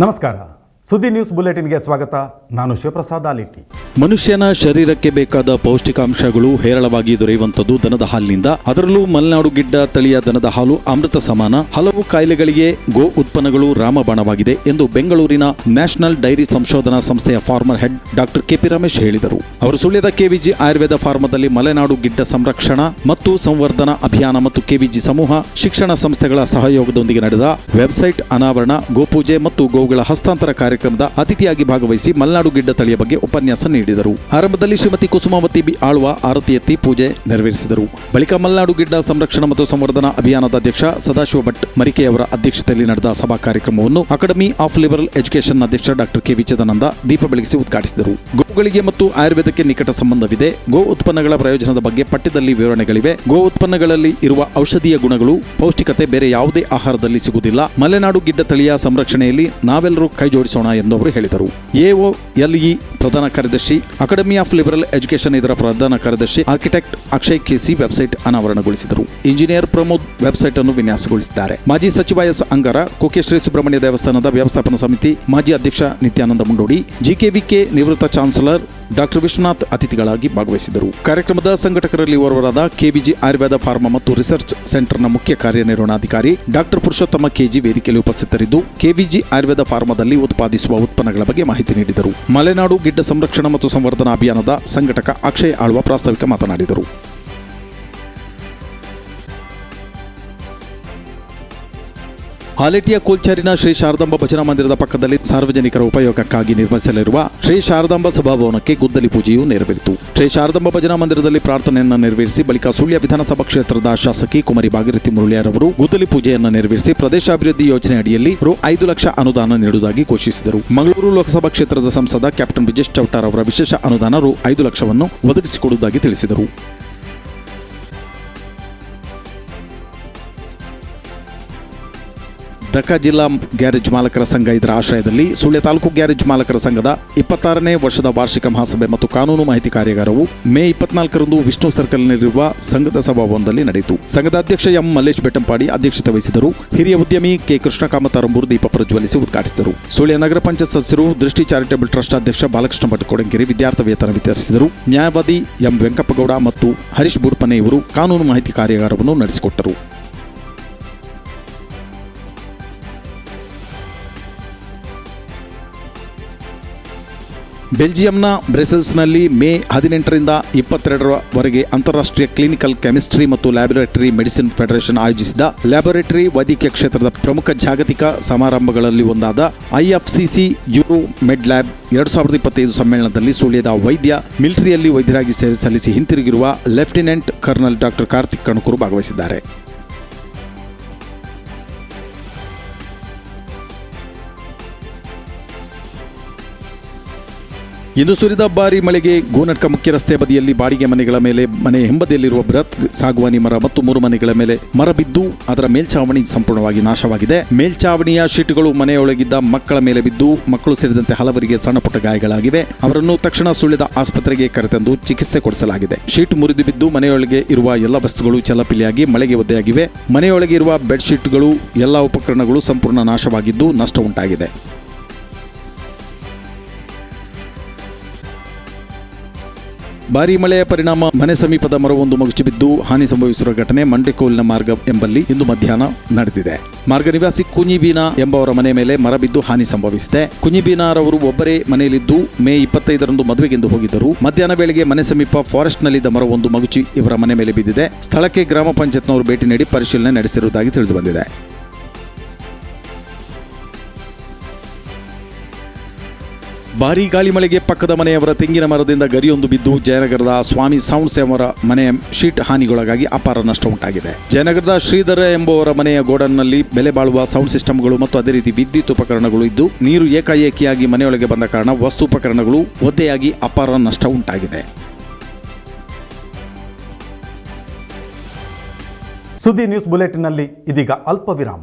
ನಮಸ್ಕಾರ ಸುದ್ದಿ ನ್ಯೂಸ್ ಬುಲೆಟಿನ್ಗೆ ಸ್ವಾಗತ. ನಾನು ಶಿವಪ್ರಸಾದ್ ಮನುಷ್ಯನ ಶರೀರಕ್ಕೆ ಬೇಕಾದ ಪೌಷ್ಟಿಕಾಂಶಗಳು ಹೇರಳವಾಗಿ ದೊರೆಯುವಂಥದ್ದು ದನದ ಹಾಲಿನಿಂದ. ಅದರಲ್ಲೂ ಮಲೆನಾಡು ಗಿಡ್ಡ ತಳಿಯ ದನದ ಹಾಲು ಅಮೃತ ಸಮಾನ. ಹಲವು ಕಾಯಿಲೆಗಳಿಗೆ ಗೋ ಉತ್ಪನ್ನಗಳು ರಾಮಬಾಣವಾಗಿದೆ ಎಂದು ಬೆಂಗಳೂರಿನ ನ್ಯಾಷನಲ್ ಡೈರಿ ಸಂಶೋಧನಾ ಸಂಸ್ಥೆಯ former head doctor KP Ramesh ಹೇಳಿದರು. ಅವರು ಸುಳ್ಯದ ಕೆವಿಜಿ ಆಯುರ್ವೇದ ಫಾರ್ಮದಲ್ಲಿ ಮಲೆನಾಡು ಗಿಡ್ಡ ಸಂರಕ್ಷಣಾ ಮತ್ತು ಸಂವರ್ಧನಾ ಅಭಿಯಾನ ಮತ್ತು ಕೆವಿಜಿ ಸಮೂಹ, ಶಿಕ್ಷಣ ಸಂಸ್ಥೆಗಳ ಸಹಯೋಗದೊಂದಿಗೆ ನಡೆದ ವೆಬ್ಸೈಟ್ ಅನಾವರಣ, ಗೋಪೂಜೆ ಮತ್ತು ಗೋವುಗಳ ಹಸ್ತಾಂತರ ಕಾರ್ಯಕ್ರಮದ ಅತಿಥಿಯಾಗಿ ಭಾಗವಹಿಸಿ ಮಲೆನಾಡು ಗಿಡ್ಡ ತಳಿಯ ಬಗ್ಗೆ ಉಪನ್ಯಾಸ ನೀಡಿದರು. ಆರಂಭದಲ್ಲಿ ಶ್ರೀಮತಿ ಕುಸುಮಾವತಿ ಬಿ ಆಳ್ವ ಆರತಿ ಎತ್ತಿ ಪೂಜೆ ನೆರವೇರಿಸಿದರು. ಬಳಿಕ ಮಲೆನಾಡು ಗಿಡ್ಡ ಸಂರಕ್ಷಣ ಮತ್ತು ಸಂವರ್ಧನಾ ಅಭಿಯಾನದ ಅಧ್ಯಕ್ಷ ಸದಾಶಿವ ಭಟ್ ಮರಿಕೆಯವರ ಅಧ್ಯಕ್ಷತೆಯಲ್ಲಿ ನಡೆದ ಸಭಾ ಕಾರ್ಯಕ್ರಮವನ್ನು ಅಕಾಡೆಮಿ ಆಫ್ ಲಿಬರಲ್ ಎಜುಕೇಷನ್ ಅಧ್ಯಕ್ಷ ಡಾಕ್ಟರ್ ಕೆ ವಿಚದಾನಂದ ದೀಪ ಬೆಳಗಿಸಿ ಉದ್ಘಾಟಿಸಿದರು. ಗೋಗಳಿಗೆ ಮತ್ತು ಆಯುರ್ವೇದಕ್ಕೆ ನಿಕಟ ಸಂಬಂಧವಿದೆ. ಗೋ ಉತ್ಪನ್ನಗಳ ಪ್ರಯೋಜನದ ಬಗ್ಗೆ ಪಠ್ಯದಲ್ಲಿ ವಿವರಣೆಗಳಿವೆ. ಗೋ ಉತ್ಪನ್ನಗಳಲ್ಲಿ ಇರುವ ಔಷಧೀಯ ಗುಣಗಳು, ಪೌಷ್ಟಿಕತೆ ಬೇರೆ ಯಾವುದೇ ಆಹಾರದಲ್ಲಿ ಸಿಗುವುದಿಲ್ಲ. ಮಲೆನಾಡು ಗಿಡ್ಡ ತಳಿಯ ಸಂರಕ್ಷಣೆಯಲ್ಲಿ ನಾವೆಲ್ಲರೂ ಕೈ ಜೋಡಿಸೋಣ ಎಂದು ಅವರು ಹೇಳಿದರು. ಎಒ ಎಲ್ಇ ಪ್ರಧಾನ ಕಾರ್ಯದರ್ಶಿ, ಅಕಾಡೆಮಿ ಆಫ್ ಲಿಬರಲ್ ಎಜುಕೇಶನ್ ಇದರ ಪ್ರಧಾನ ಕಾರ್ಯದರ್ಶಿ ಆರ್ಕಿಟೆಕ್ಟ್ ಅಕ್ಷಯ್ ಕೆಸಿ ವೆಬ್ಸೈಟ್ ಅನಾವರಣಗೊಳಿಸಿದರು. ಇಂಜಿನಿಯರ್ ಪ್ರಮೋದ್ ವೆಬ್ಸೈಟ್ ಅನ್ನು ವಿನ್ಯಾಸಗೊಳಿಸಿದ್ದಾರೆ. ಮಾಜಿ ಸಚಿವ ಎಸ್ ಅಂಗಾರ, ಕುಕ್ಕೆ ಶ್ರೀ ಸುಬ್ರಹ್ಮಣ್ಯ ದೇವಸ್ಥಾನದ ವ್ಯವಸ್ಥಾಪನಾ ಸಮಿತಿ ಮಾಜಿ ಅಧ್ಯಕ್ಷ ನಿತ್ಯಾನಂದ ಮುಂಡೋಡಿ, ಜಿಕೆವಿಕೆ ನಿವೃತ್ತ ಚಾನ್ಸಲರ್ ಡಾಕ್ಟರ್ ವಿಶ್ವನಾಥ್ ಅತಿಥಿಗಳಾಗಿ ಭಾಗವಹಿಸಿದರು. ಕಾರ್ಯಕ್ರಮದ ಸಂಘಟಕರಲ್ಲಿ ಓರ್ವರಾದ ಕೆವಿಜಿ ಆಯುರ್ವೇದ ಫಾರ್ಮಾ ಮತ್ತು ರಿಸರ್ಚ್ ಸೆಂಟರ್ನ ಮುಖ್ಯ ಕಾರ್ಯನಿರ್ವಹಣಾಧಿಕಾರಿ ಡಾಕ್ಟರ್ ಪುರುಷೋತ್ತಮ ಕೆಜಿ ವೇದಿಕೆಯಲ್ಲಿ ಉಪಸ್ಥಿತರಿದ್ದು, ಕೆವಿಜಿ ಆಯುರ್ವೇದ ಫಾರ್ಮಾದಲ್ಲಿ ಉತ್ಪಾದಿಸುವ ಉತ್ಪನ್ನಗಳ ಬಗ್ಗೆ ಮಾಹಿತಿ ನೀಡಿದರು. ಮಲೆನಾಡು ಗಿಡ್ಡ ಸಂರಕ್ಷಣಾ ಮತ್ತು ಸಂವರ್ಧನಾ ಅಭಿಯಾನದ ಸಂಘಟಕ ಅಕ್ಷಯ್ ಆಳ್ವ ಪ್ರಾಸ್ತಾವಿಕ ಮಾತನಾಡಿದರು. ಹಾಲೇಟಿಯ ಕೋಲ್ಚಾರಿನ ಶ್ರೀ ಶಾರದಾಂಬ ಭಜನಾ ಮಂದಿರದ ಪಕ್ಕದಲ್ಲಿ ಸಾರ್ವಜನಿಕರ ಉಪಯೋಗಕ್ಕಾಗಿ ನಿರ್ಮಿಸಲಿರುವ ಶ್ರೀ ಶಾರದಾಂಬ ಸಭಾಭವನಕ್ಕೆ ಗುದ್ದಲಿ ಪೂಜೆಯು ನೆರವೇರಿತು. ಶ್ರೀ ಶಾರದಾಂಬ ಭಜನಾ ಮಂದಿರದಲ್ಲಿ ಪ್ರಾರ್ಥನೆಯನ್ನು ನೆರವೇರಿಸಿ ಬಳಿಕ ಸುಳ್ಯ ವಿಧಾನಸಭಾ ಕ್ಷೇತ್ರದ ಶಾಸಕಿ ಕುಮಾರಿ ಭಾಗೀರಥಿ ಮುರಳಿಯಾರವರು ಗುದ್ದಲಿ ಪೂಜೆಯನ್ನು ನೆರವೇರಿಸಿ ಪ್ರದೇಶಾಭಿವೃದ್ಧಿ ಯೋಜನೆ ಅಡಿಯಲ್ಲಿ ರು ಐದು ಲಕ್ಷ ಅನುದಾನ ನೀಡುವುದಾಗಿ ಘೋಷಿಸಿದರು. ಮಂಗಳೂರು ಲೋಕಸಭಾ ಕ್ಷೇತ್ರದ ಸಂಸದ ಕ್ಯಾಪ್ಟನ್ ಬ್ರಿಜೇಶ್ ಚೌಟಾರ್ ಅವರ ವಿಶೇಷ ಅನುದಾನ ರು ಐದು ಲಕ್ಷವನ್ನು ಒದಗಿಸಿಕೊಡುವುದಾಗಿ ತಿಳಿಸಿದರು. ದಕ ಜಿಲ್ಲಾ ಗ್ಯಾರೇಜ್ ಮಾಲಕರ ಸಂಘ ಇದರ ಆಶ್ರಯದಲ್ಲಿ ಸುಳ್ಯ ತಾಲೂಕು ಗ್ಯಾರೇಜ್ ಮಾಲಕರ ಸಂಘದ ಇಪ್ಪತ್ತಾರನೇ ವರ್ಷದ ವಾರ್ಷಿಕ ಮಹಾಸಭೆ ಮತ್ತು ಕಾನೂನು ಮಾಹಿತಿ ಕಾರ್ಯಾಗಾರವು ಮೇ ಇಪ್ಪತ್ನಾಲ್ಕರಂದು ವಿಷ್ಣು ಸರ್ಕಲ್ನಲ್ಲಿರುವ ಸಂಘದ ಸಭಾಭವನದಲ್ಲಿ ನಡೆಯಿತು. ಸಂಘದ ಅಧ್ಯಕ್ಷ ಎಂ ಮಲ್ಲೇಶ್ ಬೆಟ್ಟಂಪಾಡಿ ಅಧ್ಯಕ್ಷತೆ ವಹಿಸಿದರು. ಹಿರಿಯ ಉದ್ಯಮಿ ಕೆ ಕೃಷ್ಣ ಕಾಮತಾರಂಬೂರು ದೀಪ ಪ್ರಜ್ವಲಿಸಿ ಉದ್ಘಾಟಿಸಿದರು. ಸುಳ್ಯ ನಗರ ಪಂಚಾಯತ್ ಸದಸ್ಯರು, ದೃಷ್ಟಿ ಚಾರಿಟೇಬಲ್ ಟ್ರಸ್ಟ್ ಅಧ್ಯಕ್ಷ ಬಾಲಕೃಷ್ಣ ಭಟ್ ಕೊಡಂಗಿರಿ ವಿದ್ಯಾರ್ಥಿ ವೇತನ ವಿತರಿಸಿದರು. ನ್ಯಾಯವಾದಿ ಎಂ ವೆಂಕಪ್ಪಗೌಡ ಮತ್ತು ಹರೀಶ್ ಬುಡ್ಪನೆ ಇವರು ಕಾನೂನು ಮಾಹಿತಿ ಕಾರ್ಯಾಗಾರವನ್ನು ನಡೆಸಿಕೊಟ್ಟರು. ಬೆಲ್ಜಿಯಂನ ಬ್ರೆಸೆಲ್ಸ್ನಲ್ಲಿ ಮೇ ಹದಿನೆಂಟರಿಂದ ಇಪ್ಪತ್ತೆರಡರವರೆಗೆ ಅಂತಾರಾಷ್ಟ್ರೀಯ ಕ್ಲಿನಿಕಲ್ ಕೆಮಿಸ್ಟ್ರಿ ಮತ್ತು ಲ್ಯಾಬೊರೇಟರಿ ಮೆಡಿಸಿನ್ ಫೆಡರೇಷನ್ ಆಯೋಜಿಸಿದ ಲ್ಯಾಬೊರೇಟರಿ ವೈದ್ಯಕೀಯ ಕ್ಷೇತ್ರದ ಪ್ರಮುಖ ಜಾಗತಿಕ ಸಮಾರಂಭಗಳಲ್ಲಿ ಒಂದಾದ ಐಎಫ್ಸಿಸಿ ಯುರೋ ಮೆಡ್ ಲ್ಯಾಬ್ ಎರಡು ಸಾವಿರದ ಇಪ್ಪತ್ತೈದು ಸಮ್ಮೇಳನದಲ್ಲಿ ಸುಳ್ಯದ ವೈದ್ಯ, ಮಿಲಿಟರಿಯಲ್ಲಿ ವೈದ್ಯರಾಗಿ ಸೇವೆ ಸಲ್ಲಿಸಿ ಹಿಂತಿರುಗಿರುವ lieutenant colonel doctor Karthik Kanakur ಭಾಗವಹಿಸಿದ್ದಾರೆ. ಇಂದು ಸುರಿದ ಭಾರಿ ಮಳೆಗೆ ಗೋನಟ್ಕ ಮುಖ್ಯ ರಸ್ತೆ ಬದಿಯಲ್ಲಿ ಬಾಡಿಗೆ ಮನೆಗಳ ಮೇಲೆ, ಮನೆ ಹಿಂಬದಿಯಲ್ಲಿರುವ ಬೃಹತ್ ಸಾಗುವಾನಿ ಮರ ಮತ್ತು ಮೂರು ಮನೆಗಳ ಮೇಲೆ ಮರ ಬಿದ್ದು, ಅದರ ಮೇಲ್ಛಾವಣಿ ಸಂಪೂರ್ಣವಾಗಿ ನಾಶವಾಗಿದೆ. ಮೇಲ್ಛಾವಣಿಯ ಶೀಟ್ಗಳು ಮನೆಯೊಳಗಿದ್ದ ಮಕ್ಕಳ ಮೇಲೆ ಬಿದ್ದು, ಮಕ್ಕಳು ಸೇರಿದಂತೆ ಹಲವರಿಗೆ ಸಣ್ಣ ಪುಟ್ಟ ಗಾಯಗಳಾಗಿವೆ. ಅವರನ್ನು ತಕ್ಷಣ ಸುಳ್ಳಿದ ಆಸ್ಪತ್ರೆಗೆ ಕರೆತಂದು ಚಿಕಿತ್ಸೆ ಕೊಡಿಸಲಾಗಿದೆ. ಶೀಟ್ ಮುರಿದು ಬಿದ್ದು, ಮನೆಯೊಳಗೆ ಇರುವ ಎಲ್ಲ ವಸ್ತುಗಳು ಚಲಪಿಲಿಯಾಗಿ ಮಳೆಗೆ ಒದ್ದೆಯಾಗಿವೆ. ಮನೆಯೊಳಗೆ ಇರುವ ಬೆಡ್ಶೀಟ್ಗಳು, ಎಲ್ಲ ಉಪಕರಣಗಳು ಸಂಪೂರ್ಣ ನಾಶವಾಗಿದ್ದು, ನಷ್ಟ ಉಂಟಾಗಿದೆ. ಭಾರೀ ಮಳೆಯ ಪರಿಣಾಮ ಮನೆ ಸಮೀಪದ ಮರವೊಂದು ಮಗುಚಿ ಬಿದ್ದು ಹಾನಿ ಸಂಭವಿಸಿರುವ ಘಟನೆ ಮಂಡೆಕೋಲಿನ ಮಾರ್ಗ ಎಂಬಲ್ಲಿ ಇಂದು ಮಧ್ಯಾಹ್ನ ನಡೆದಿದೆ. ಮಾರ್ಗ ನಿವಾಸಿ ಕುಂಜಿಬೀನಾ ಎಂಬವರ ಮನೆ ಮೇಲೆ ಮರ ಬಿದ್ದು ಹಾನಿ ಸಂಭವಿಸಿದೆ. ಕುಂಜಿಬೀನಾರವರು ಒಬ್ಬರೇ ಮನೆಯಲ್ಲಿದ್ದು ಮೇ ಇಪ್ಪತ್ತೈದರಂದು ಮದುವೆಗೆಂದು ಹೋಗಿದ್ದರು. ಮಧ್ಯಾಹ್ನ ವೇಳೆಗೆ ಮನೆ ಸಮೀಪ ಫಾರೆಸ್ಟ್ ನಲ್ಲಿದ್ದ ಮರವೊಂದು ಮಗುಚಿ ಇವರ ಮನೆ ಮೇಲೆ ಬಿದ್ದಿದೆ. ಸ್ಥಳಕ್ಕೆ ಗ್ರಾಮ ಪಂಚಾಯತ್ನವರು ಭೇಟಿ ನೀಡಿ ಪರಿಶೀಲನೆ ನಡೆಸಿರುವುದಾಗಿ ತಿಳಿದುಬಂದಿದೆ. ಭಾರೀ ಗಾಳಿ ಮಳೆಗೆ ಪಕ್ಕದ ಮನೆಯವರ ತೆಂಗಿನ ಮರದಿಂದ ಗರಿಯೊಂದು ಬಿದ್ದು ಜಯನಗರದ ಸ್ವಾಮಿ ಸೌಂಡ್ಸ್ ಸೇವರ ಮನೆಯ ಶೀಟ್ ಹಾನಿಗೊಳಗಾಗಿ ಅಪಾರ ನಷ್ಟ ಉಂಟಾಗಿದೆ. ಜಯನಗರದ ಶ್ರೀಧರ ಎಂಬುವರ ಮನೆಯ ಗೋಡನ್ನಲ್ಲಿ ಬೆಲೆ ಬಾಳುವ ಸೌಂಡ್ ಸಿಸ್ಟಮ್ಗಳು ಮತ್ತು ಅದೇ ರೀತಿ ವಿದ್ಯುತ್ ಉಪಕರಣಗಳು ಇದ್ದು, ನೀರು ಏಕಾಏಕಿಯಾಗಿ ಮನೆಯೊಳಗೆ ಬಂದ ಕಾರಣ ವಸ್ತು ಉಪಕರಣಗಳು ಒದ್ದೆಯಾಗಿ ಅಪಾರ ನಷ್ಟ ಉಂಟಾಗಿದೆ. ಸುದ್ದಿ ನ್ಯೂಸ್ ಬುಲೆಟಿನ್ನಲ್ಲಿ ಇದೀಗ ಅಲ್ಪ ವಿರಾಮ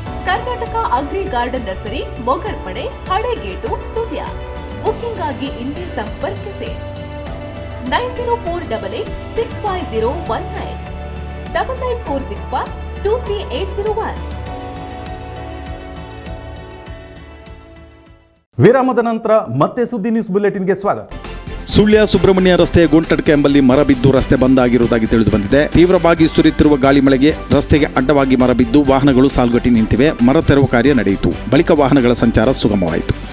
Karnataka agri garden nursery Mogarpade Halegate, Sullia. Booking ಆಗಿ ಇಂದೇ ಸಂಪರ್ಕಿಸಿ. Nine zero four double eight six five zero one nine. Double nine four six five two three eight zero one. ವಿರಾಮದ ನಂತರ ಮತ್ತೆ ಸುದ್ದಿ ನ್ಯೂಸ್ ಬುಲೆಟಿನ್ಗೆ ಸ್ವಾಗತ. ಸುಳ್ಯ ಸುಬ್ರಹ್ಮಣ್ಯ ರಸ್ತೆಯ ಗುಂಟಡ್ಕೆ ಎಂಬಲ್ಲಿ ಮರ ಬಿದ್ದು ರಸ್ತೆ ಬಂದ್ ಆಗಿರುವುದಾಗಿ ತಿಳಿದು ಬಂದಿದೆ ತೀವ್ರವಾಗಿ ಸುರಿಯುತ್ತಿರುವ ಗಾಳಿ ಮಳೆಗೆ ರಸ್ತೆಗೆ ಅಡ್ಡವಾಗಿ ಮರ ಬಿದ್ದು ವಾಹನಗಳು ಸಾಲುಗಟ್ಟಿ ನಿಂತಿವೆ. ಮರ ತೆರವು ಕಾರ್ಯ ನಡೆಯಿತು. ಬಳಿಕ ವಾಹನಗಳ ಸಂಚಾರ ಸುಗಮವಾಯಿತು.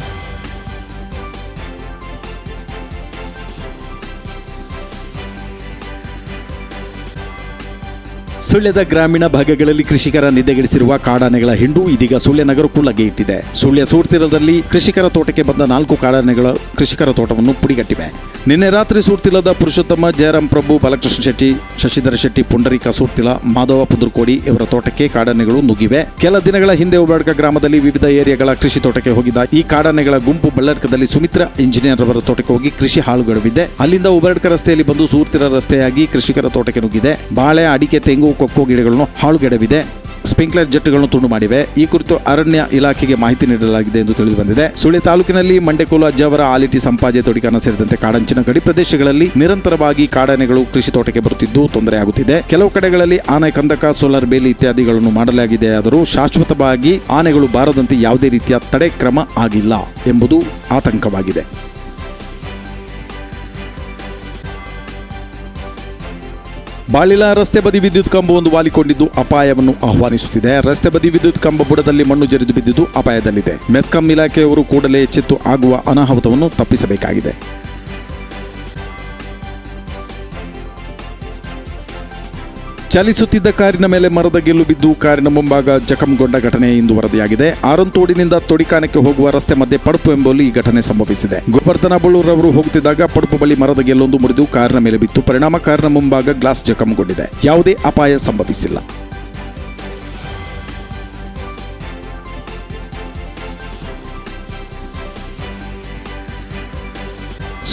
ಸುಳ್ಯದ ಗ್ರಾಮೀಣ ಭಾಗಗಳಲ್ಲಿ ಕೃಷಿಕರ ನಿದ್ದೆಗೆಡಿಸಿರುವ ಕಾಡಾನೆಗಳ ಹಿಂಡು ಇದೀಗ ಸುಳ್ಯ ನಗರಕ್ಕೂ ಲಗ್ಗೆ ಇಟ್ಟಿದೆ. ಸುಳ್ಯ ಸೂರ್ತಿರದಲ್ಲಿ ಕೃಷಿಕರ ತೋಟಕ್ಕೆ ಬಂದ ನಾಲ್ಕು ಕಾಡಾನೆಗಳ ಕೃಷಿಕರ ತೋಟವನ್ನು ಪುಡಿಗಟ್ಟಿವೆ. ನಿನ್ನೆ ರಾತ್ರಿ ಸೂರ್ತಿಲದ ಪುರುಷೋತ್ತಮ ಜಯರಾಮ್ ಪ್ರಭು, ಬಾಲಕೃಷ್ಣ ಶೆಟ್ಟಿ, ಶಶಿಧರ ಶೆಟ್ಟಿ, ಪುಂಡರೀಕ ಸೂರ್ತಿಲ, ಮಾಧವ ಪುದುರ್ಕೋಡಿ ಇವರ ತೋಟಕ್ಕೆ ಕಾಡಾನೆಗಳು ನುಗ್ಗಿವೆ. ಕೆಲ ದಿನಗಳ ಹಿಂದೆ ಉಬಾಡ್ಕ ಗ್ರಾಮದಲ್ಲಿ ವಿವಿಧ ಏರಿಯಾಗಳ ಕೃಷಿ ತೋಟಕ್ಕೆ ಹೋಗಿದ್ದ ಈ ಕಾಡಾನೆಗಳ ಗುಂಪು ಬಳ್ಳಾರ್ಕದಲ್ಲಿ ಸುಮಿತ್ರ ಇಂಜಿನಿಯರ್ ಅವರ ತೋಟಕ್ಕೆ ಹೋಗಿ ಕೃಷಿ ಹಾಳುಗಡವಿದೆ ಅಲ್ಲಿಂದ ಉಬಾಡ್ಕ ರಸ್ತೆಯಲ್ಲಿ ಬಂದು ಸೂರ್ತಿರ ರಸ್ತೆಯಾಗಿ ಕೃಷಿಕರ ತೋಟಕ್ಕೆ ನುಗ್ಗಿದೆ. ಬಾಳೆ, ಅಡಿಕೆ, ತೆಂಗು ಕೊಕ್ಕೋ ಗಿಡಗಳನ್ನು ಹಾಳುಗೆಡವಿದೆ. ಸ್ಪ್ರಿಂಕ್ಲರ್ ಜೆಟ್ಗಳನ್ನು ತುಂಡು ಮಾಡಿವೆ. ಈ ಕುರಿತು ಅರಣ್ಯ ಇಲಾಖೆಗೆ ಮಾಹಿತಿ ನೀಡಲಾಗಿದೆ ಎಂದು ತಿಳಿದು ಬಂದಿದೆ. ಸುಳ್ಯ ತಾಲೂಕಿನಲ್ಲಿ ಮಂಡೆಕೋಲು ಅಜ್ಜವರ ಆಲಿಟಿ ಸಂಪಾಜೆ ತೊಡಿಕಾನ ಸೇರಿದಂತೆ ಕಾಡಂಚಿನ ಗಡಿ ಪ್ರದೇಶಗಳಲ್ಲಿ ನಿರಂತರವಾಗಿ ಕಾಡಾನೆಗಳು ಕೃಷಿ ತೋಟಕ್ಕೆ ಬರುತ್ತಿದ್ದು ತೊಂದರೆಯಾಗುತ್ತಿದೆ ಕೆಲವು ಕಡೆಗಳಲ್ಲಿ ಆನೆ, ಕಂದಕ, ಸೋಲಾರ್ ಬೇಲಿ ಇತ್ಯಾದಿಗಳನ್ನು ಮಾಡಲಾಗಿದೆ ಆದರೂ ಶಾಶ್ವತವಾಗಿ ಆನೆಗಳು ಬಾರದಂತೆ ಯಾವುದೇ ರೀತಿಯ ತಡೆ ಕ್ರಮ ಆಗಿಲ್ಲ ಎಂಬುದು ಆತಂಕವಾಗಿದೆ. ಬಾಳಿಲ ರಸ್ತೆ ಬದಿ ವಿದ್ಯುತ್ ಕಂಬವೊಂದು ವಾಲಿಕೊಂಡಿದ್ದು ಅಪಾಯವನ್ನು ಆಹ್ವಾನಿಸುತ್ತಿದೆ. ರಸ್ತೆ ಬದಿ ವಿದ್ಯುತ್ ಕಂಬ ಬುಡದಲ್ಲಿ ಮಣ್ಣು ಜರಿದು ಬಿದ್ದಿದ್ದು ಅಪಾಯದಲ್ಲಿದೆ. ಮೆಸ್ಕಾಂ ಇಲಾಖೆಯವರು ಕೂಡಲೇ ಎಚ್ಚೆತ್ತು ಆಗುವ ಅನಾಹುತವನ್ನು ತಪ್ಪಿಸಬೇಕಾಗಿದೆ. ಚಲಿಸುತ್ತಿದ್ದ ಕಾರಿನ ಮೇಲೆ ಮರದ ಗೆಲ್ಲು ಬಿದ್ದು ಕಾರಿನ ಮುಂಭಾಗ ಜಖಂಗೊಂಡ ಘಟನೆ ಇಂದು ವರದಿಯಾಗಿದೆ. ಆರಂತೋಡಿನಿಂದ ತೊಡಿಕಾನಕ್ಕೆ ಹೋಗುವ ರಸ್ತೆ ಮಧ್ಯೆ ಪಡುಪು ಎಂಬಲ್ಲಿ ಈ ಘಟನೆ ಸಂಭವಿಸಿದೆ. ಗೋವರ್ಧನ ಬಳ್ಳೂರವರು ಹೋಗುತ್ತಿದ್ದಾಗ ಪಡುಪು ಬಳಿ ಮರದ ಗೆಲ್ಲೊಂದು ಮುರಿದು ಕಾರಿನ ಮೇಲೆ ಬಿತ್ತು. ಪರಿಣಾಮ ಕಾರಿನ ಮುಂಭಾಗ ಗ್ಲಾಸ್ ಜಖಂಗೊಂಡಿದೆ. ಯಾವುದೇ ಅಪಾಯ ಸಂಭವಿಸಿಲ್ಲ.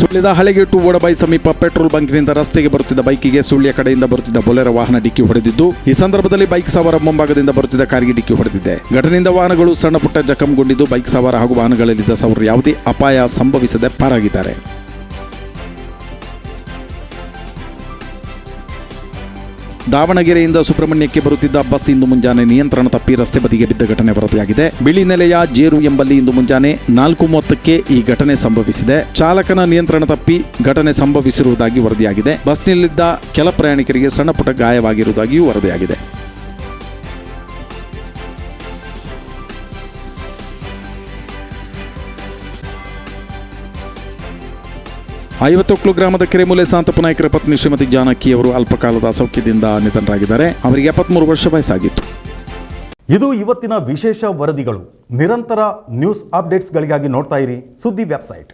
ಸುಳ್ಯದ ಹಳೆಗೆಟ್ಟು ಓಡಬಾಯಿ ಸಮೀಪ ಪೆಟ್ರೋಲ್ ಬಂಕ್ನಿಂದ ರಸ್ತೆಗೆ ಬರುತ್ತಿದ್ದ ಬೈಕಿಗೆ ಸುಳ್ಯ ಕಡೆಯಿಂದ ಬರುತ್ತಿದ್ದ ಬೊಲೆರ ವಾಹನ ಡಿಕ್ಕಿ ಹೊಡೆದಿದ್ದು, ಈ ಸಂದರ್ಭದಲ್ಲಿ ಬೈಕ್ ಸವಾರ ಮುಂಭಾಗದಿಂದ ಬರುತ್ತಿದ್ದ ಕಾರಿಗೆ ಡಿಕ್ಕಿ ಹೊಡೆದಿದೆ. ಘಟನೆಯಿಂದ ವಾಹನಗಳು ಸಣ್ಣ ಪುಟ್ಟ ಜಖಂಗೊಂಡಿದ್ದು, ಬೈಕ್ ಸವಾರ ಹಾಗೂ ವಾಹನಗಳಲ್ಲಿದ್ದ ಸವರು ಯಾವುದೇ ಅಪಾಯ ಸಂಭವಿಸದೆ ಪಾರಾಗಿದ್ದಾರೆ. ದಾವಣಗೆರೆಯಿಂದ ಸುಬ್ರಹ್ಮಣ್ಯಕ್ಕೆ ಬರುತ್ತಿದ್ದ ಬಸ್ ಇಂದು ಮುಂಜಾನೆ ನಿಯಂತ್ರಣ ತಪ್ಪಿ ರಸ್ತೆ ಬದಿಗೆ ಬಿದ್ದ ಘಟನೆ ವರದಿಯಾಗಿದೆ. ಬಿಳಿ ನೆಲೆಯ ಜೇರು ಎಂಬಲ್ಲಿ ಇಂದು ಮುಂಜಾನೆ ನಾಲ್ಕು ಮೂವತ್ತಕ್ಕೆ ಈ ಘಟನೆ ಸಂಭವಿಸಿದೆ. ಚಾಲಕನ ನಿಯಂತ್ರಣ ತಪ್ಪಿ ಘಟನೆ ಸಂಭವಿಸಿರುವುದಾಗಿ ವರದಿಯಾಗಿದೆ. ಬಸ್ನಲ್ಲಿದ್ದ ಕೆಲ ಪ್ರಯಾಣಿಕರಿಗೆ ಸಣ್ಣಪುಟ್ಟ ಗಾಯವಾಗಿರುವುದಾಗಿಯೂ ವರದಿಯಾಗಿದೆ. ಐವತ್ತೊಕ್ಲು ಗ್ರಾಮದ ಕೆರೆಮೂಲೆ ಸಾಂತಪ್ಪ ನಾಯಕರ ಪತ್ನಿ ಶ್ರೀಮತಿ ಜಾನಕಿ ಅವರು ಅಲ್ಪಕಾಲದ ಅಸೌಖ್ಯದಿಂದ ನಿಧನರಾಗಿದ್ದಾರೆ. ಅವರಿಗೆ ಎಪ್ಪತ್ಮೂರು ವರ್ಷ ವಯಸ್ಸಾಗಿತ್ತು. ಇದು ಇವತ್ತಿನ ವಿಶೇಷ ವರದಿಗಳು. ನಿರಂತರ ನ್ಯೂಸ್ ಅಪ್ಡೇಟ್ಸ್ಗಳಿಗಾಗಿ ನೋಡ್ತಾ ಇರಿ ಸುದ್ದಿ ವೆಬ್ಸೈಟ್.